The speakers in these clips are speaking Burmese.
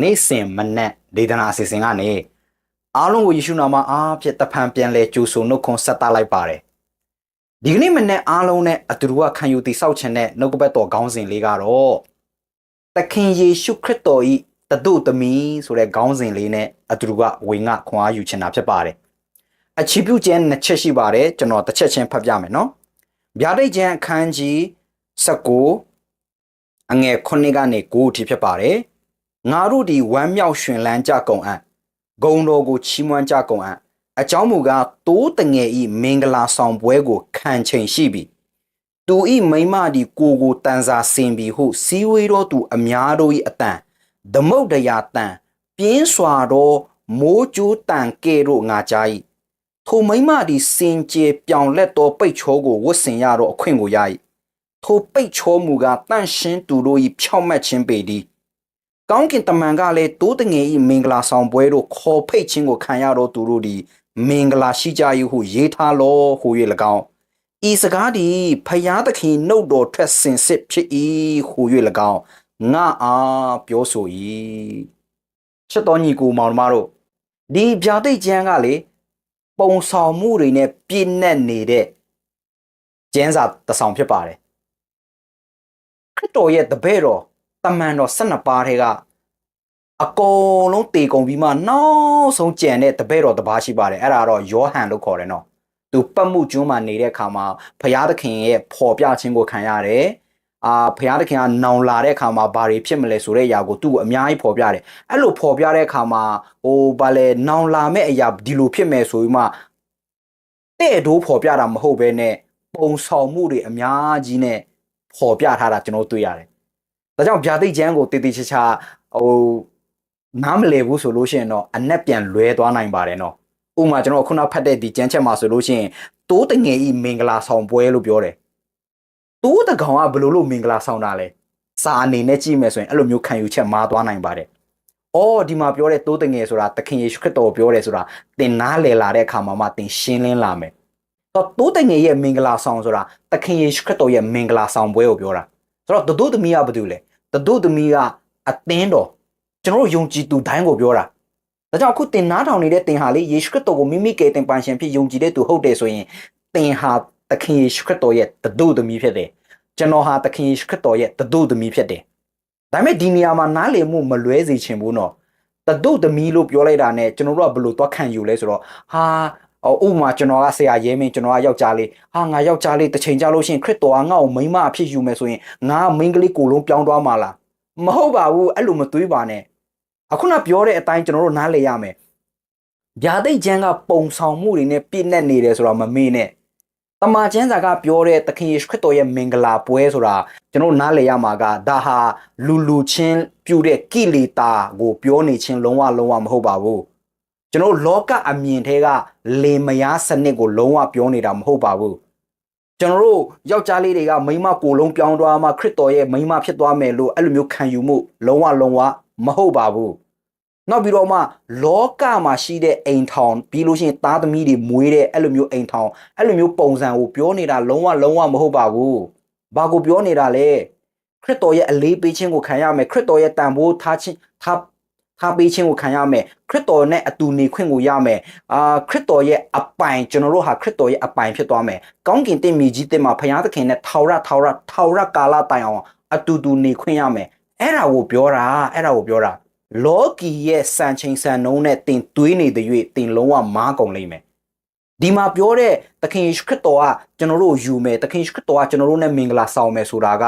နေ့စဉ်မနက်ဒေသနာအစီအစဉ်ကနေအားလုံးကိုယေရှုနာမအားဖြင့်တဖန်ပြန်လဲကြိုဆိုနှုတ်ခွန်းဆက်သလိုက်ပါတယ်ဒီကနေ့မနေ့အားလုံးနဲ့အတူတူကခံယူတည်ဆောက်ခြင်းနဲ့နှုတ်ကပတ်တော်ခေါင်းစဉ်လေးကတော့သခင်ယေရှုခရစ်တော်ဤတဒုသမီးဆိုတဲ့ခေါင်းစဉ်လေးနဲ့အတူတူကဝေငှခွန်အားယူချင်တာဖြစ်ပါတယ်အချီးပြုခြင်းနှစ်ချက်ရှိပါတယ်ကျွန်တော်တစ်ချက်ချင်းဖတ်ပြမယ်နော်ဗျာဒိတ်ကျမ်းအခန်းကြီး19အငယ်9ကနေ9အထိဖြစ်ပါတယ် ငါတို့ဒီဝမ်းမြောက်ရှင်လန်းကြကုန်အံ့ဂုံတော်ကိုချီးမွမ်းကြကုန်အံ့အကြောင်းမူကားတိုးတငယ်ဤမင်္ဂလာဆောင်ပွဲကိုခံချိန်ရှိပြီသူဤမိမဒီကိုကိုတန်စာစင်ပြီဟုစီဝေးတော်သူအများတို့ဤအတန်ဓမုတ်တရာတန်ပြင်းစွာသောမိုးကြိုးတန်ကဲ့သို့ငါကြား၏ထိုမိမဒီစင်ကြယ်ပြောင်လက်သောပိတ်ချောကိုဝတ်ဆင်ရသောအခွင့်ကိုရ၏ထိုပိတ်ချောမူကားတန့်ရှင်းသူတို့ဤဖြောက်မှတ်ခြင်းပေသည် ကောင်းကင်တမန်ကလည်းတိုးတငယ်ဤမင်္ဂလာဆောင်ပွဲတို့ခေါ်ဖိတ်ခြင်းကိုခံရတော့သူတို့သည်မင်္ဂလာရှိကြ၏ဟုရေးထားလောဟု၍၎င်းဤစကားသည်ဖယားသခင်နှုတ်တော်ထွက်စင်စစ်ဖြစ်၏ဟု၍၎င်းငါအားပြောဆို၏ချစ်တော်ညီကိုမောင်နှမတို့ဒီဗျာဒိတ်ကျမ်းကလေပုံဆောင်မှုတွေနဲ့ပြည့်နှက်နေတဲ့ကျမ်းစာတစ်ဆောင်ဖြစ်ပါတယ်ခရစ်တော်ရဲ့တပည့်တော် တမန်တော်12ပါးထဲကအကုန်လုံးတေကုန်ပြီးမှနောက်ဆုံးကြံတဲ့တပည့်တော်တစ်ပါးရှိပါတယ်အဲ့ဒါတော့ယောဟန်လို့ခေါ်တယ်နော်သူပတ်မှုကျွန်းမှာနေတဲ့အခါမှာဖျားသခင်ရဲ့ဖော်ပြခြင်းကိုခံရတယ်အာဖျားသခင်ကနောင်လာတဲ့အခါမှာဘာတွေဖြစ်မလဲဆိုတဲ့အရာကိုသူ့ကိုအများကြီးဖော်ပြတယ်အဲ့လိုဖော်ပြတဲ့အခါမှာဟိုဘာလဲနောင်လာမဲ့အရာဒီလိုဖြစ်မယ်ဆိုပြီးမှတဲ့ဒိုးဖော်ပြတာမဟုတ်ဘဲနဲ့ပုံဆောင်မှုတွေအများကြီးနဲ့ဖော်ပြထားတာကျွန်တော်တွေ့ရတယ် ဒါကြောင့်ဗျာဒိတ်ကျမ်းကိုတည်တည်ချာချာဟိုနားမလည်ဘူးဆိုလို့ရှိရင်တော့အနက်ပြန်လွဲသွားနိုင်ပါတယ်နော်ဥပမာကျွန်တော်ခုနဖတ်တဲ့ဒီကျမ်းချက်မှာဆိုလို့ရှိရင်တိုးတငယ်ဤမင်္ဂလာဆောင်ပွဲလို့ပြောတယ်တိုးတကောင်ကဘယ်လိုလို့မင်္ဂလာဆောင်တာလဲစာအနေနဲ့ကြည့်မယ်ဆိုရင်အဲ့လိုမျိုးခံယူချက်မားသွားနိုင်ပါတယ်အော်ဒီမှာပြောတဲ့တိုးတငယ်ဆိုတာသခင်ယေရှုခရစ်တော်ပြောတယ်ဆိုတာသင်နားလည်လာတဲ့အခါမှာမှသင်ရှင်းလင်းလာမယ်တော့တိုးတငယ်ရဲ့မင်္ဂလာဆောင်ဆိုတာသခင်ယေရှုခရစ်တော်ရဲ့မင်္ဂလာဆောင်ပွဲကိုပြောတာ ဆိုတော့တဒုသမီးကဘာတူလဲတဒုသမီးကအသင်းတော်ကျွန်တော်တို့ယုံကြည်သူတိုင်းကိုပြောတာဒါကြောင့်အခုတင်နားထောင်နေတဲ့တင်ဟာလေယေရှုခရစ်တော်ကိုမိမိကယ်တင်ပိုင်ရှင်ဖြစ်ယုံကြည်တဲ့သူဟုတ်တယ်ဆိုရင်တင်ဟာသခင်ယေရှုခရစ်တော်ရဲ့တဒုသမီးဖြစ်တယ်ကျွန်တော်ဟာသခင်ယေရှုခရစ်တော်ရဲ့တဒုသမီးဖြစ်တယ်ဒါပေမဲ့ဒီနေရာမှာနားလည်မှုမလွဲစေချင်ဘူးနော်တဒုသမီးလို့ပြောလိုက်တာနဲ့ကျွန်တော်တို့ကဘယ်လိုသွားခံယူလဲဆိုတော့ဟာအော် ဥပမာကျွန်တော်ကဆရာရဲမင်းကျွန်တော်ကယောက်ျားလေးဟာငါယောက်ျားလေးတစ်ချိန်ကြာလို့ရှိရင်ခရစ်တော်ကငါ့ကိုမိန်းမအဖြစ်ယူမယ်ဆိုရင်ငါမိန်းကလေးကိုယ်လုံးပြောင်းသွားမှာလားမဟုတ်ပါဘူးအဲ့လိုမတွေးပါနဲ့အခုနပြောတဲ့အတိုင်းကျွန်တော်တို့နားလည်ရမယ်ဗျာဒိတ်ကျမ်းကပုံဆောင်မှုတွေနဲ့ပြည့်နှက်နေတယ်ဆိုတော့မမေ့နဲ့တမန်ကျမ်းစာကပြောတဲ့သခင်ယေရှုခရစ်တော်ရဲ့မင်္ဂလာပွဲဆိုတာကျွန်တော်တို့နားလည်ရမှာကဒါဟာလူလူချင်းပြုတဲ့ကိလေသာကိုပြောနေခြင်းလုံးဝလုံးဝမဟုတ်ပါဘူး ကျွန်တော်လောကအမြင်ထဲကလေမယားစနစ်ကိုလုံးဝပြောနေတာမဟုတ်ပါဘူးကျွန်တော်တို့ယောက်ျားလေးတွေကမိန်းမကိုယ်လုံးပြောင်းသွားမှခရစ်တော်ရဲ့မိန်းမဖြစ်သွားမယ်လို့အဲ့လိုမျိုးခံယူမှုလုံးဝလုံးဝမဟုတ်ပါဘူးနောက်ပြီးတော့မှလောကမှာရှိတဲ့အိမ်ထောင်ပြီးလို့ရှိရင်သားသမီးတွေမွေးတဲ့အဲ့လိုမျိုးအိမ်ထောင်အဲ့လိုမျိုးပုံစံကိုပြောနေတာလုံးဝလုံးဝမဟုတ်ပါဘူးဘာကိုပြောနေတာလဲခရစ်တော်ရဲ့အလေးပေးခြင်းကိုခံရမယ်ခရစ်တော်ရဲ့တန်ဖိုးထားခြင်းထား ထားပေးခြင်းကိုခံရမယ်ခရစ်တော်နဲ့အတူနေခွင့်ကိုရမယ်အာခရစ်တော်ရဲ့အပိုင်ကျွန်တော်တို့ဟာခရစ်တော်ရဲ့အပိုင်ဖြစ်သွားမယ်ကောင်းကင်တင့်မြေကြီးတင့်မှာဖခင်သခင်နဲ့ထာဝရထာဝရထာဝရကာလတိုင်အောင်အတူတူနေခွင့်ရမယ်အဲ့ဒါကိုပြောတာအဲ့ဒါကိုပြောတာလောကီရဲ့စံချိန်စံနှုန်းနဲ့တင်သွေးနေတဲ့၍တင်လုံးဝမားကုန်လိမ့်မယ် ဒီမှာပြောတဲ့သခင်ယေရှုခရစ်တော်ကကျွန်တော်တို့ယူမယ်သခင်ယေရှုခရစ်တော်ကကျွန်တော်တို့နဲ့မင်္ဂလာဆောင်မယ်ဆိုတာက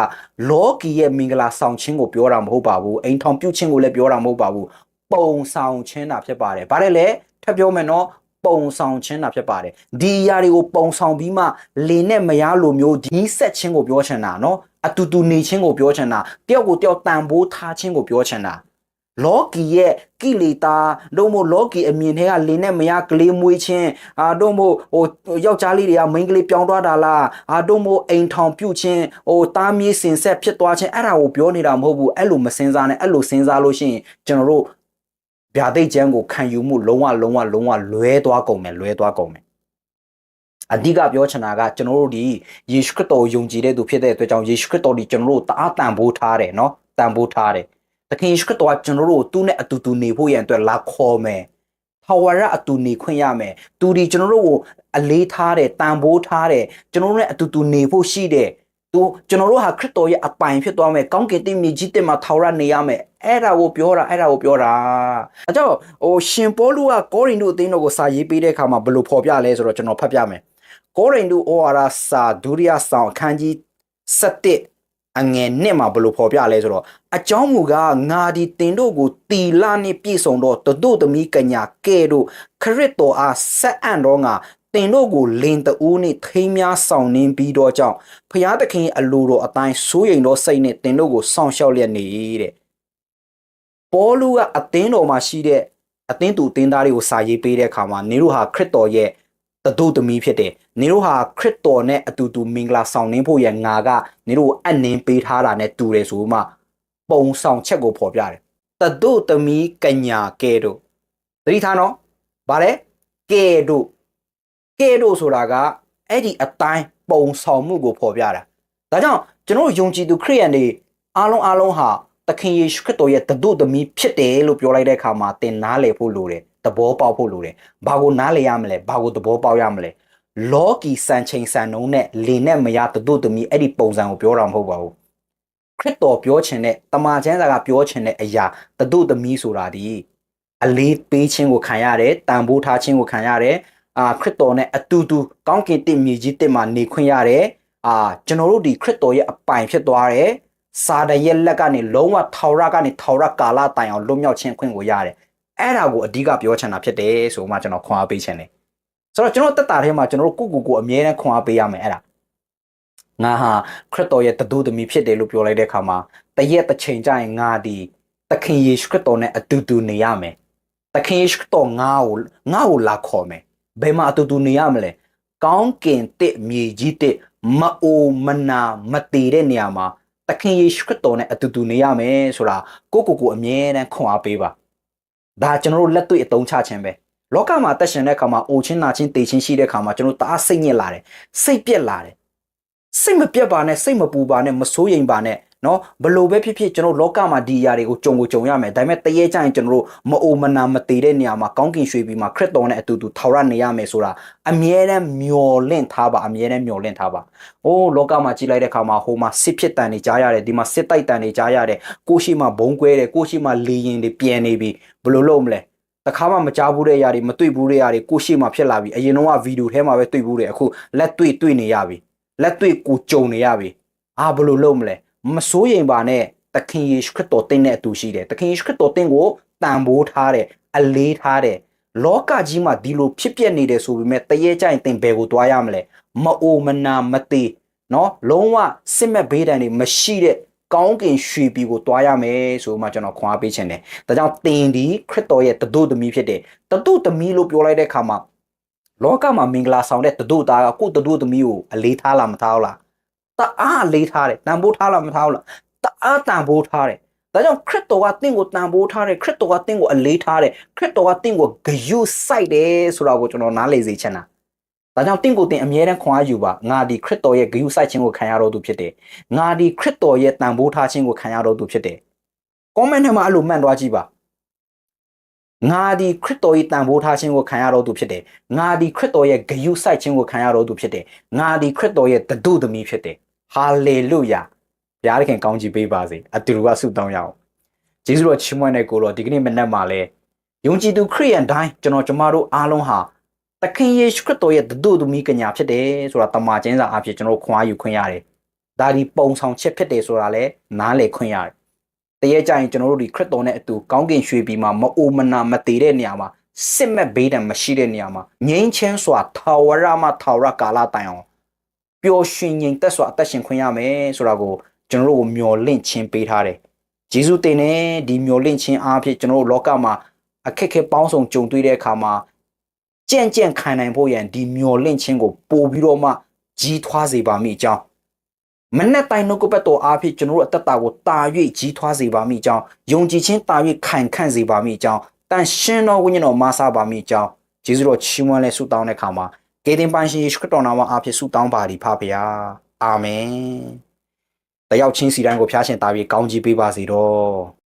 လောကီရဲ့မင်္ဂလာဆောင်ခြင်းကိုပြောတာမဟုတ်ပါဘူးအိမ်ထောင်ပြုခြင်းကိုလည်းပြောတာမဟုတ်ပါဘူးပုံဆောင်ခြင်းတာဖြစ်ပါတယ်ဗါတယ်လေထပ်ပြောမယ်နော်ပုံဆောင်ခြင်းတာဖြစ်ပါတယ်ဒီအရာတွေကိုပုံဆောင်ပြီးမှလင်နဲ့မယားလိုမျိုးဒီဆက်ခြင်းကိုပြောချင်တာနော်အတူတူနေခြင်းကိုပြောချင်တာတယောက်ကိုတယောက်တန်ဖိုးထားခြင်းကိုပြောချင်တာ လောကီရဲ့ကိလေသာတို့မို့လောကီအမြင်ထဲကလင်းနဲ့မရကလေးမွေးခြင်းအာတို့မို့ဟိုယောက်ျားလေးတွေကမိန်းကလေးပြောင်းသွားတာလားအာတို့မို့အိမ်ထောင်ပြုတ်ခြင်းဟိုတားမြေးစင်ဆက်ဖြစ်သွားခြင်းအဲ့ဒါကိုပြောနေတာမဟုတ်ဘူးအဲ့လိုမစင်စားနဲ့အဲ့လိုစင်စားလို့ရှိရင်ကျွန်တော်တို့ဗျာဒိတ်ကျမ်းကိုခံယူမှုလုံးဝလုံးဝလုံးဝလွဲသွားကုန်မယ်လွဲသွားကုန်မယ်အဓိကပြောချင်တာကကျွန်တော်တို့ဒီယေရှုခရစ်တော်ကိုယုံကြည်တဲ့သူဖြစ်တဲ့အတွက်ကြောင့်ယေရှုခရစ်တော်ဒီကျွန်တော်တို့တအားတန်ဖိုးထားတယ်နော်တန်ဖိုးထားတယ် သခင်ယေရှုခရစ်တော်ကကျွန်တော်တို့ကိုသူ့နဲ့အတူတူနေဖို့ရန်အတွက်လာခေါ်မယ်ထာဝရအတူနေခွင့်ရမယ်သူဒီကျွန်တော်တို့ကိုအလေးထားတယ်တန်ဖိုးထားတယ်ကျွန်တော်တို့နဲ့အတူတူနေဖို့ရှိတယ်သူကျွန်တော်တို့ဟာခရစ်တော်ရဲ့အပိုင်ဖြစ်သွားမယ်ကောင်းကင်တင့်မြေကြီးတင်မှာထာဝရနေရမယ်အဲ့ဒါကိုပြောတာအဲ့ဒါကိုပြောတာအဲကြောင့်ဟိုရှင်ပေါလုကကောရိန္သုအသင်းတော်ကိုစာရေးပေးတဲ့အခါမှာဘယ်လိုဖော်ပြလဲဆိုတော့ကျွန်တော်ဖတ်ပြမယ်ကောရိန္သုဩဝါဒစာဒုတိယဆောင်အခန်းကြီး7 အငယ်1မှာဘယ်လိုဖော်ပြလဲဆိုတော့အကြောင်းမူကားငါဒီတင်တို့ကိုတီလာနှင့်ပြည့်စုံတော့တတို့သမီးကညာကဲ့တို့ခရစ်တော်အားဆက်အံ့တော့ငါတင်တို့ကိုလင်တူးနှင့်ထိမ်းများဆောင်နှင်းပြီးတော့ကြောင့်ဖျားသခင်အလိုတော်အတိုင်းစိုးရိမ်သောစိတ်နှင့်တင်တို့ကိုစောင့်ရှောက်လျက်နေတဲ့ပေါလုကအသင်းတော်မှာရှိတဲ့အသင်းသူအသင်းသားတွေကိုစာရေးပေးတဲ့အခါမှာနေတို့ဟာခရစ်တော်ရဲ့ တတို့သမီးဖြစ်တယ်နေတို့ဟာခရစ်တော်နဲ့အတူတူမင်္ဂလာဆောင်နှင်းဖို့ရငါကနေတို့အနှင်းပေးထားတာနဲ့တူတယ်ဆိုမှပုံဆောင်ချက်ကိုဖော်ပြတယ်တတို့သမီးကညာကဲတို့သတိထားနော်ဗါလဲကဲတို့ကဲတို့ဆိုတာကအဲ့ဒီအတိုင်းပုံဆောင်မှုကိုဖော်ပြတာဒါကြောင့်ကျွန်တော်ယုံကြည်သူခရိယန်တွေအားလုံးအားလုံးဟာသခင်ယေရှုခရစ်တော်ရဲ့တတို့သမီးဖြစ်တယ်လို့ပြောလိုက်တဲ့အခါမှာသင်နားလည်ဖို့လိုတယ် သဘောပေါက်ဖို့လိုတယ်ဘာကိုနားလည်ရမလဲဘာကိုသဘောပေါက်ရမလဲလောကီစံချိန်စံနှုန်းနဲ့လင်နဲ့မရတတို့သမီးအဲ့ဒီပုံစံကိုပြောတာမဟုတ်ပါဘူးခရစ်တော်ပြောချင်တဲ့တမန်ကျမ်းစာကပြောချင်တဲ့အရာတတို့သမီးဆိုတာဒီအလေးပေးခြင်းကိုခံရတယ်တန်ဖိုးထားခြင်းကိုခံရတယ်အာခရစ်တော်နဲ့အတူတူကောင်းကင်တင့်မြေကြီးတစ်မှာနေခွင့်ရတယ်အာကျွန်တော်တို့ဒီခရစ်တော်ရဲ့အပိုင်ဖြစ်သွားတယ်စာတရဲ့လက်ကနေလုံးဝထောက်ရကနေထောက်ရကာလတိုင်အောင်လွတ်မြောက်ခြင်းခွင့်ကိုရတယ် အဲ့ဒါကိုအဓိကပြောချင်တာဖြစ်တယ်ဆိုမှကျွန်တော်ခွန်အားပေးချင်တယ်ဆိုတော့ကျွန်တော်တက်တာထဲမှာကျွန်တော်တို့ကိုကိုကိုအမြဲတမ်းခွန်အားပေးရမယ်အဲ့ဒါငါဟာခရစ်တော်ရဲ့တတူသမီးဖြစ်တယ်လို့ပြောလိုက်တဲ့အခါမှာတရက်တစ်ချိန်ကျရင်ငါဒီသခင်ယေရှုခရစ်တော်နဲ့အတူတူနေရမယ်သခင်ယေရှုခရစ်တော်ငါ့ကိုငါ့ကိုလာခေါ်မယ်ဘယ်မှာအတူတူနေရမလဲကောင်းကင်တစ်မြေကြီးတစ်မအိုမနာမတည်တဲ့နေရာမှာသခင်ယေရှုခရစ်တော်နဲ့အတူတူနေရမယ်ဆိုတာကိုကိုကိုအမြဲတမ်းခွန်အားပေးပါ ဒါကျွန်တော်တို့လက်တွေ့အသုံးချခြင်းပဲလောကမှာတက်ရှင်တဲ့အခါမှာအိုချင်းနာချင်းတေချင်းရှိတဲ့အခါမှာကျွန်တော်တအားစိတ်ညစ်လာတယ်စိတ်ပြက်လာတယ်စိတ်မပြက်ပါနဲ့စိတ်မပူပါနဲ့မစိုးရိမ်ပါနဲ့ နော်ဘလို့ပဲဖြစ်ဖြစ်ကျွန်တော်လောကမှာဒီအရာတွေကိုကြုံကိုကြုံရမယ်ဒါပေမဲ့တရေကြရင်ကျွန်တော်တို့မအိုမနာမသေးတဲ့နေရာမှာကောင်းကင်ရွှေပြည်မှာခရစ်တော်နဲ့အတူတူထာဝရနေရမယ်ဆိုတာအမြဲတမ်းမျော်လင့်ထားပါအမြဲတမ်းမျော်လင့်ထားပါအိုးလောကမှာကြည်လိုက်တဲ့အခါမှာဟိုမှာစစ်ဖြစ်တန်နေကြားရတယ်ဒီမှာစစ်တိုက်တန်နေကြားရတယ်ကိုရှိမှဘုံကွဲတယ်ကိုရှိမှလေရင်တွေပြန်နေပြီဘလို့လို့မလဲတခါမှမကြားဘူးတဲ့အရာတွေမတွေ့ဘူးတဲ့အရာတွေကိုရှိမှဖြစ်လာပြီအရင်တော့ကဗီဒီယိုထဲမှာပဲတွေ့ဘူးတယ်အခုလက်တွေ့တွေ့နေရပြီလက်တွေ့ကိုကြုံနေရပြီအာဘလို့လုံးမလဲ မစိုးရိမ်ပါနဲ့သခင်ယေရှုခရစ်တော်တင်းနဲ့အတူရှိတယ်သခင်ယေရှုခရစ်တော်တင်းကိုတန်ဖိုးထားတယ်အလေးထားတယ်လောကကြီးမှာဒီလိုဖြစ်ပျက်နေတယ်ဆိုပေမဲ့တရေကြိုင်တင်ဘယ်ကိုတွားရမလဲမအိုမနာမသေးနော်လုံးဝစစ်မဲ့ဘေးဒဏ်တွေမရှိတဲ့ကောင်းကင်ရွှေပြည်ကိုတွားရမယ်ဆိုမှကျွန်တော်ခွန်အားပေးခြင်းတယ်ဒါကြောင့်တင်ဒီခရစ်တော်ရဲ့တတို့သမီးဖြစ်တယ်တတို့သမီးလို့ပြောလိုက်တဲ့အခါမှာလောကမှာမင်္ဂလာဆောင်တဲ့တတို့သားကကိုတတို့သမီးကိုအလေးထားလားမထားလား တအားလေးထားတယ်တန်ဖိုးထားလားမထားဘူးလားတအားတန်ဖိုးထားတယ်ဒါကြောင့်ခရစ်တော်ကတင့်ကိုတန်ဖိုးထားတယ်ခရစ်တော်ကတင့်ကိုအလေးထားတယ်ခရစ်တော်ကတင့်ကိုဂယုစိုက်တယ်ဆိုတာကိုကျွန်တော်နားလည်စေချင်တာဒါကြောင့်တင့်ကိုတင်အမြဲတမ်းခွန်အားယူပါငါဒီခရစ်တော်ရဲ့ဂယုစိုက်ခြင်းကိုခံရတော်သူဖြစ်တယ်ငါဒီခရစ်တော်ရဲ့တန်ဖိုးထားခြင်းကိုခံရတော်သူဖြစ်တယ် comment ထဲမှာအဲ့လိုမှန်သွားကြည့်ပါငါဒီခရစ်တော်ရဲ့တန်ဖိုးထားခြင်းကိုခံရတော်သူဖြစ်တယ်ငါဒီခရစ်တော်ရဲ့ဂယုစိုက်ခြင်းကိုခံရတော်သူဖြစ်တယ်ငါဒီခရစ်တော်ရဲ့တဒုသမီးဖြစ်တယ် ဟာလေလုယာဘုရားသခင်ကောင်းချီးပေးပါစေအတူတူကဆုတောင်းရအောင်ယေရှုတော်ချီးမွမ်းတဲ့ကိုတော်ဒီကနေ့မနက်မှာလဲယုံကြည်သူခရိယန်တိုင်းကျွန်တော်ကျမတို့အားလုံးဟာသခင်ယေရှုခရစ်တော်ရဲ့တဒုသမီးကညာဖြစ်တယ်ဆိုတာတမန်ကျမ်းစာအဖြစ်ကျွန်တော်ခွန်အားယူခွင့်ရတယ်ဒါဒီပုံဆောင်ချက်ဖြစ်တယ်ဆိုတာလဲနားလည်ခွင့်ရတယ်တရေကြရင်ကျွန်တော်တို့ဒီခရစ်တော်နဲ့အတူကောင်းကင်ရွှေပြည်မှာမအိုမနာမတည်တဲ့နေရာမှာစစ်မဲ့ဘေးဒဏ်မရှိတဲ့နေရာမှာငြိမ်းချမ်းစွာထာဝရမှာထာဝရကာလတိုင်အောင် ပျော်ရွှင်ငြိမ်သက်စွာအသက်ရှင်ခွင့်ရမယ်ဆိုတာကိုကျွန်တော်တို့မျော်လင့်ခြင်းပေးထားတယ်ယေရှုတင်တဲ့ဒီမျော်လင့်ခြင်းအားဖြင့်ကျွန်တော်တို့လောကမှာအခက်အခဲပေါင်းစုံကြုံတွေ့တဲ့အခါမှာကြံ့ကြံ့ခံနိုင်ဖို့ရန်ဒီမျော်လင့်ခြင်းကိုပို့ပြီးတော့မှကြီးထွားစေပါမိအကြောင်းမနဲ့တိုင်းနှုတ်ကပတ်တော်အားဖြင့်ကျွန်တော်တို့အသက်တာကိုတာ၍ကြီးထွားစေပါမိအကြောင်းယုံကြည်ခြင်းတာ၍ခိုင်ခန့်စေပါမိအကြောင်းတန်ရှင်းသောဝိညာဉ်တော်မဆပါမိအကြောင်းယေရှုတော်ချီးမွမ်းလဲဆုတောင်းတဲ့အခါမှာ ကေတင်ပန်ရှင်ယေရှုခရစ်တော်နာမအားဖြင့်ဆုတောင်းပါသည်ဖပါဗျာအာမင်တယောက်ချင်းစီတိုင်းကိုဖျားရှင်တာပြီးကောင်းကြီးပေးပါစေတော့